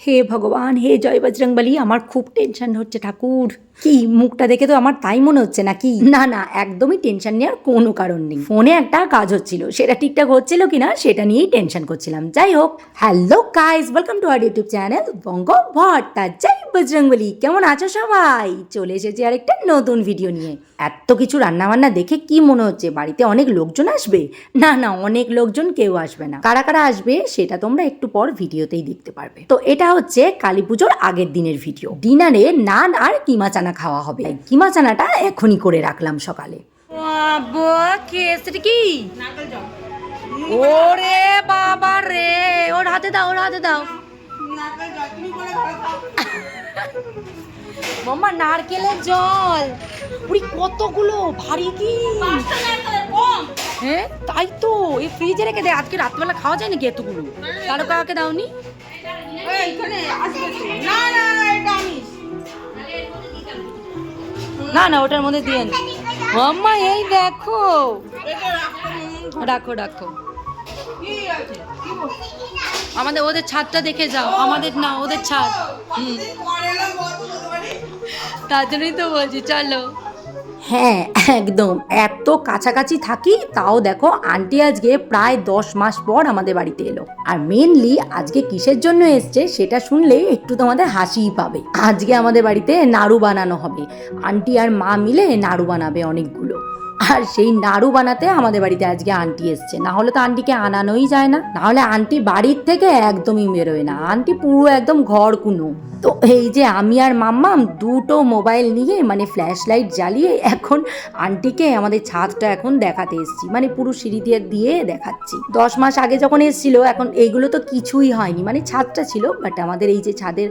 হে ভগবান হে জয় বজরংবলী আমার খুব টেনশন হচ্ছে ঠাকুর। কি মুখটা দেখে তো আমার তাই মনে হচ্ছে নাকি? না না একদমই টেনশন নেওয়ার কোনো কারণ নেই। ফোনে একটা কাজ হচ্ছিল সেটা ঠিকঠাক হচ্ছিল কিনা সেটা নিয়েই টেনশন করছিলাম। যাই হোক hello guys welcome to our YouTube channel বঙ্গ ভট্টা জয় বজরংবলী। কেমন আছো সবাই? চলে এসেছি আরেকটা নতুন ভিডিও নিয়ে। এত কিছু রান্নাবান্না দেখে কি মনে হচ্ছে? বাড়িতে অনেক লোকজন আসবে? না না অনেক লোকজন কেউ আসবে না। কারা কারা আসবে সেটা তোমরা একটু পর ভিডিওতেই দেখতে পারবে। তো এটা হচ্ছে কালী পুজোর আগের দিনের ভিডিও। ডিনারে নান আর কিমা চানা খাওয়া হবে। কিমা চানাটা এখনই করে রাখলাম সকালে। কি ওরে বাবা রে ওর হাতে দাও ওর হাতে দাও। মাম্মা নারকেলের জল। পুরি কতগুলো ভারী কি? হ্যাঁ তাই তো। এই ফ্রিজে রেখে দে আজকে রাত্রিবেলা খাওয়া যায় নাকি এতগুলো? কারও কাকে দাওনি? না না ওটার মধ্যে দিয়ে নে। মাম্মা এই দেখো। রাখো রাখো। আমাদের ওদের ছাদটা দেখে যাও। আমাদের না ওদের ছাদ। হুম। তার জন্যই তো বলছি চলো। হ্যাঁ একদম। এত কাছাকাছি থাকি, তাও দেখো আন্টি আজকে প্রায় দশ মাস পর আমাদের বাড়িতে এলো। আর মেনলি আজকে কিসের জন্য এসছে সেটা শুনলে একটু তোমাদের হাসিই পাবে। আজকে আমাদের বাড়িতে নাড়ু বানানো হবে। আন্টি আর মা মিলে নাড়ু বানাবে অনেকগুলো। আর সেই নাড়ু বানাতে আমাদের বাড়িতে আজকে আন্টি এসছে। না হলে তো আন্টিকে আনানোই যায় না। না হলে আন্টি বাড়ির থেকে একদমই বেরোয় না। আন্টি পুরো একদম ঘর কুনো। তো এই যে আমি আর মাম্মাম দুটো মোবাইল নিয়ে মানে ফ্ল্যাশ লাইট জ্বালিয়ে এখন আন্টিকে আমাদের ছাদটা এখন দেখাতে এসেছি। মানে পুরো সিঁড়ি দিয়ে দিয়ে দেখাচ্ছি। দশ মাস আগে যখন এসেছিল, এখন এইগুলো তো কিছুই হয়নি। মানে ছাদটা ছিল বাট আমাদের এই যে ছাদের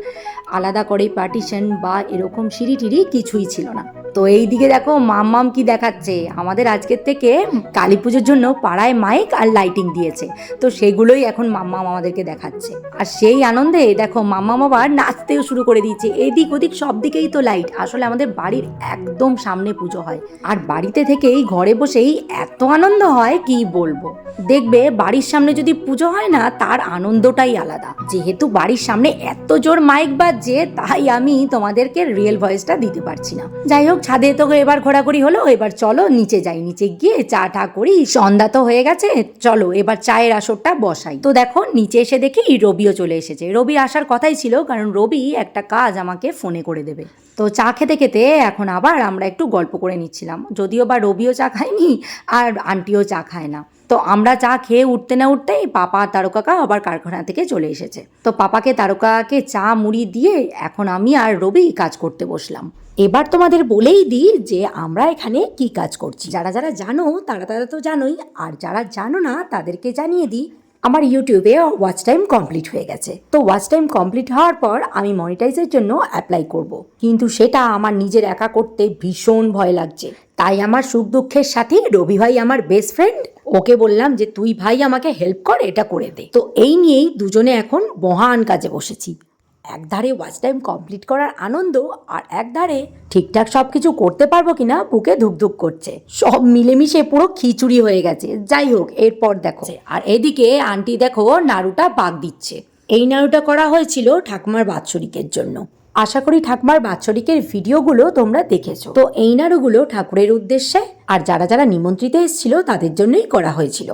আলাদা করে পার্টিশন বা এরকম সিঁড়ি টিড়ি কিছুই ছিল না। তো এই দিকে দেখো মাম্মাম কি দেখাচ্ছে। আমাদের আজকের থেকে কালী পুজোর জন্য পাড়ায় মাইক আর লাইটিং দিয়েছে। তো সেগুলোই এখন মাম্মা আমাদেরকে দেখাচ্ছে। আর সেই আনন্দে দেখো মাম্মাম আবার নাচতেও শুরু করে দিয়েছে। এদিক ওদিক সব দিকেই তো লাইট আসলে আমাদের বাড়ির একদম সামনে পুজো হয়। আর বাড়িতে থেকেই ঘরে বসেই এত আনন্দ হয় কি বলব? দেখবে বাড়ির সামনে যদি পুজো হয় না, তার আনন্দটাই আলাদা। যেহেতু বাড়ির সামনে এত জোর মাইক বাজছে, তাই আমি তোমাদেরকে রিয়েল ভয়েসটা দিতে পারছি না। যাই হোক, ছাদে তো এবার ঘোরাঘুরি হলো, এবার চলো নিচে যাই, নিচে গিয়ে চা টা করি, সন্ধ্যা তো হয়ে গেছে, চলো এবার চায়ের আসরটা বসাই। তো দেখো, নিচে এসে দেখি রবিও চলে এসেছে। রবি আসার কথাই ছিল, কারণ রবি একটা কাজ আমাকে ফোনে করে দেবে। তো চা খেতে খেতে এখন আবার আমরা একটু গল্প করে নিচ্ছিলাম, যদিও বা রবিও চা খায়নি, আর আন্টিও চা খায় না। তো আমরা চা খেয়ে উঠতে না উঠতেই পাপা আর তারকাকা আবার কারখানা থেকে চলে এসেছে। তো পাপাকে, তারকাকে চা মুড়ি দিয়ে এখন আমি আর রবি কাজ করতে বসলাম। এবার তোমাদের বলেই দিই যে আমরা এখানে কি কাজ করছি। যারা যারা জানো, তারা তারা তো জানোই। আর যারা জানো না, তাদেরকে জানিয়ে দিই, আমার ইউটিউবে ওয়াচ টাইম কমপ্লিট হয়ে গেছে। তো ওয়াচ টাইম কমপ্লিট হওয়ার পর আমি মনিটাইজের জন্য অ্যাপ্লাই করব। কিন্তু সেটা আমার নিজের একা করতে ভীষণ ভয় লাগছে। তাই আমার সুখ দুঃখের সাথে রবি ভাই, আমার বেস্ট ফ্রেন্ড ওকে বললাম যে, তুই ভাই আমাকে হেল্প কর, এটা করে দে। তো এই নিয়েই দুজনে এখন মহান কাজে বসেছি। একধারে ওয়াচ টাইম কমপ্লিট করার আনন্দ আর একধারে ঠিকঠাক সব কিছু করতে পারব কিনা বুকে ধুকধুক করছে। সব মিলেমিশে পুরো খিচুড়ি হয়ে গেছে। যাই হোক, এরপর দেখো। আর এদিকে আন্টি দেখো, নাড়ুটা পাক দিচ্ছে। এই নাড়ুটা করা হয়েছিল ঠাকুমার বাৎসরিকের জন্য। আশা করি ঠাকুমার বাৎসরিকের ভিডিওগুলো তোমরা দেখেছ। তো এই নাড়ুগুলো ঠাকুরের উদ্দেশ্যে আর যারা যারা নিমন্ত্রিত এসেছিল তাদের জন্যই করা হয়েছিল।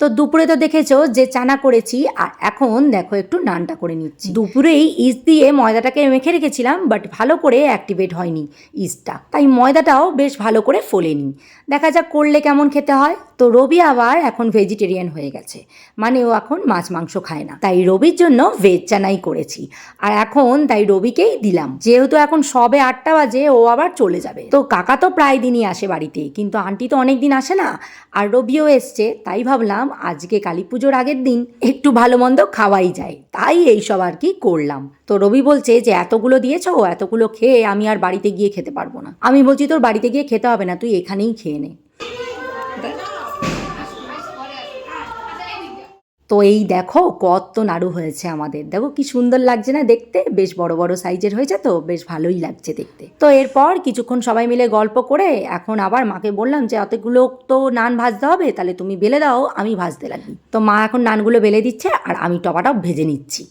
তো দুপুরে তো দেখেছ যে চানা করেছি আর এখন দেখো একটু নানটা করে নিচ্ছি। দুপুরেই ইস্ট দিয়ে ময়দাটাকে মেখে রেখেছিলাম বাট ভালো করে অ্যাক্টিভেট হয়নি ইস্টটা। তাই ময়দাটাও বেশ ভালো করে ফোলেনি। দেখা যাক করলে কেমন খেতে হয়। তো রবি আবার এখন ভেজিটেরিয়ান হয়ে গেছে। মানে ও এখন মাছ, মাংস খায় না। তাই রবির জন্য ভেজ চানাই করেছি। আর এখন তাই রবিকেই দিলাম। যেহেতু এখন সবে আটটা বাজে, ও আবার চলে যাবে। তো কাকা তো প্রায় দিনই আসে বাড়িতে। কিন্তু আন্টি তো অনেক দিন আসে না। আর রবিও এসছে। তাই ভাবলাম আজকে কালী পুজোর আগের দিন একটু ভালো মন্দ খাওয়াই যায়। তাই এইসব আর কি করলাম। তো রবি বলছে যে, এতগুলো দিয়েছ, এতগুলো খেয়ে আমি আর বাড়িতে গিয়ে খেতে পারব না। আমি বলছি, তোর বাড়িতে গিয়ে খেতে হবে না, তুই এখানেই খেয়ে নে। তো এই দেখো কত নাড়ু হয়েছে আমাদের। দেখো কি সুন্দর লাগছে না দেখতে? বেশ বড় বড় সাইজের হয়েছে তো, বেশ ভালোই লাগছে দেখতে। তো এরপর কিছুক্ষণ সবাই মিলে গল্প করে এখন আবার মাকে বললাম যে, অতগুলো তো নান ভাজতে হবে, তাহলে তুমি বেলে দাও, আমি ভাজতে লাগি। তো মা এখন নানগুলো বেলে দিচ্ছে আর আমি টপাটাও ভেজে নিচ্ছি।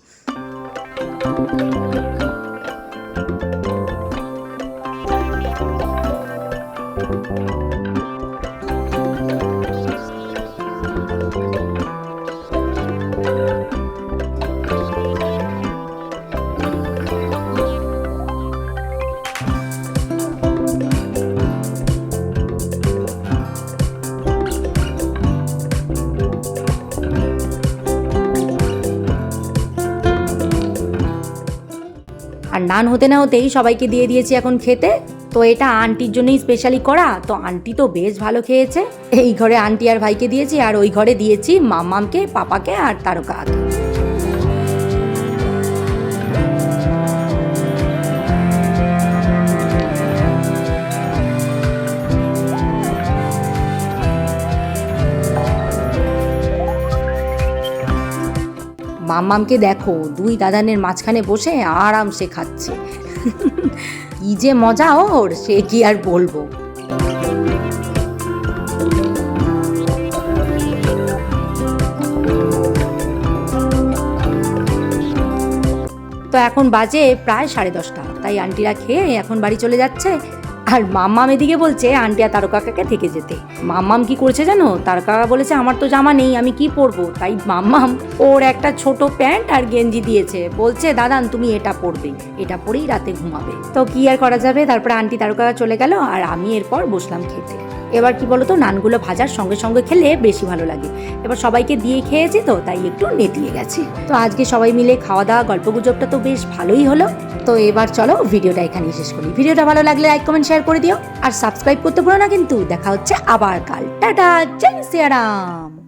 নান হতে না হতেই সবাইকে দিয়ে দিয়েছি এখন খেতে। তো এটা আন্টির জন্যই স্পেশালি করা। তো আন্টি তো বেশ ভালো খেয়েছে। এই ঘরে আন্টি আর ভাইকে দিয়েছি, আর ওই ঘরে দিয়েছি মামামকে, পাপাকে আর তারকাকে মাম্মামকে দেখো, দুই দাদানের মাঝখানে বসে আরামসে খাচ্ছে। কি যে মজা ওর, সে কি আর বলব। তো এখন বাজে প্রায় সাড়ে দশটা, তাই আন্টিরা খেয়ে এখন বাড়ি চলে যাচ্ছে। আর মাম্মাম এদিকে বলছে, আন্টি আর তারকাকাকে থেকে যেতে। মাম্মাম কি করছে জানো? তারকাকা বলেছে, আমার তো জামা নেই, আমি কি পরবো? তাই মাম্মাম ওর একটা ছোট প্যান্ট আর গেঞ্জি দিয়েছে। বলছে, দাদান, তুমি এটা পরবে। এটা পরেই রাতে ঘুমাবে। তো কি আর করা যাবে? তারপরে আন্টি তারকাকা চলে গেল আর আমি এরপর বসলাম খেতে। এবার কি বলতো, নানগুলো ভাজার সঙ্গে সঙ্গে খেলে বেশি ভালো লাগে। এবার সবাইকে দিয়ে খেয়েছি তো, তাই একটু নেতিয়ে গেছে। তো আজকে সবাই মিলে খাওয়া দাওয়া গল্প গুজবটা তো বেশ ভালোই হলো। তো এবার চলো ভিডিওটা এখানে শেষ করি। ভিডিওটা ভালো লাগলে লাইক কমেন্ট শেয়ার করে দিও। আর সাবস্ক্রাইব করতে ভুলো না কিন্তু, দেখা হচ্ছে আবার কাল। টাটা, জয় সিয়ারাম